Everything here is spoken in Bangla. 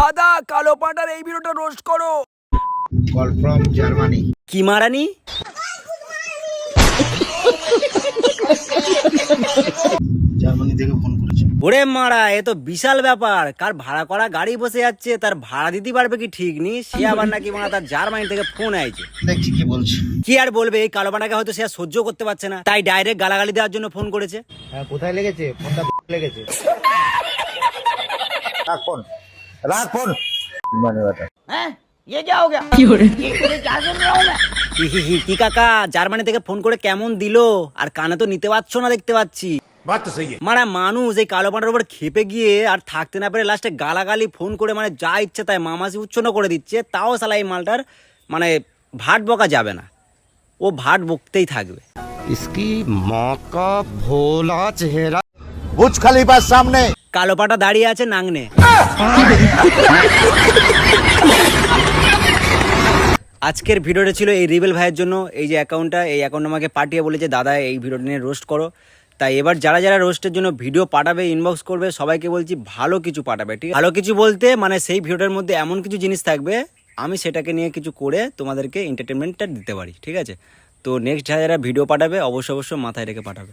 দাদা কালো পাটার এই ভিডিওটা রোস্ট করো। কল ফ্রম জার্মানি কি মারানি? জার্মানি থেকে ফোন করেছে। ওরে মারা এ তো বিশাল ব্যাপার। কার ভাড়া করা গাড়ি বসে যাচ্ছে তার ভাড়া দিতে পারবে কি ঠিক নেই সে আবার নাকি মারা তার জার্মানি থেকে ফোন আইছে। দেখছি কি বলছে। কি আর বলবে এই কালো পাটাকে হয়তো সে আর সহ্য করতে পারছে না। তাই ডাইরেক্ট গালাগালি দেওয়ার জন্য ফোন করেছে। হ্যাঁ কোথায় লেগেছে? ফোনটা লেগেছে? রাখ ফোন রাখ ফোন মানে ব্যাটা হি হি হি, কি কাকা জার্মানি থেকে ফোন করে কেমন দিলো আর কানে তো নিতে পারছো না দেখতে পাচ্ছি মারা মানুষ এই কালো পাটার উপর খেপে গিয়ে আর থাকতে না পেরে লাস্টে গালাগালি ফোন করে মানে যা ইচ্ছে তাই মামাসি উচ্ছন্ন করে দিচ্ছে তাও সালা এই মালটার মানে ভাট বকা যাবে না ও ভাট বকতেই থাকবে इसकी माँ का भोला चेहरा বুজ খালিফার সামনে কালো পাটা দাঁড়িয়ে আছে নাংনে আজকের ভিডিওটা ছিল এই রিবেল ভাইয়ের জন্য। এই যে অ্যাকাউন্টটা এই অ্যাকাউন্ট আমাকে পাঠিয়ে বলেছে, দাদা, এই ভিডিওটা নিয়ে রোস্ট করো। তাই এবার যারা যারা রোস্টের জন্য ভিডিও পাঠাবে ইনবক্স করবে, সবাইকে বলছি ভালো কিছু পাঠাবে, ঠিক ভালো কিছু বলতে মানে সেই ভিডিওটার মধ্যে এমন কিছু জিনিস থাকবে, আমি সেটাকে নিয়ে কিছু করে তোমাদেরকে এন্টারটেনমেন্টটা দিতে পারি, ঠিক আছে? তো নেক্সট যারা যারা ভিডিও পাঠাবে, অবশ্যই অবশ্যই মাথায় রেখে পাঠাবে।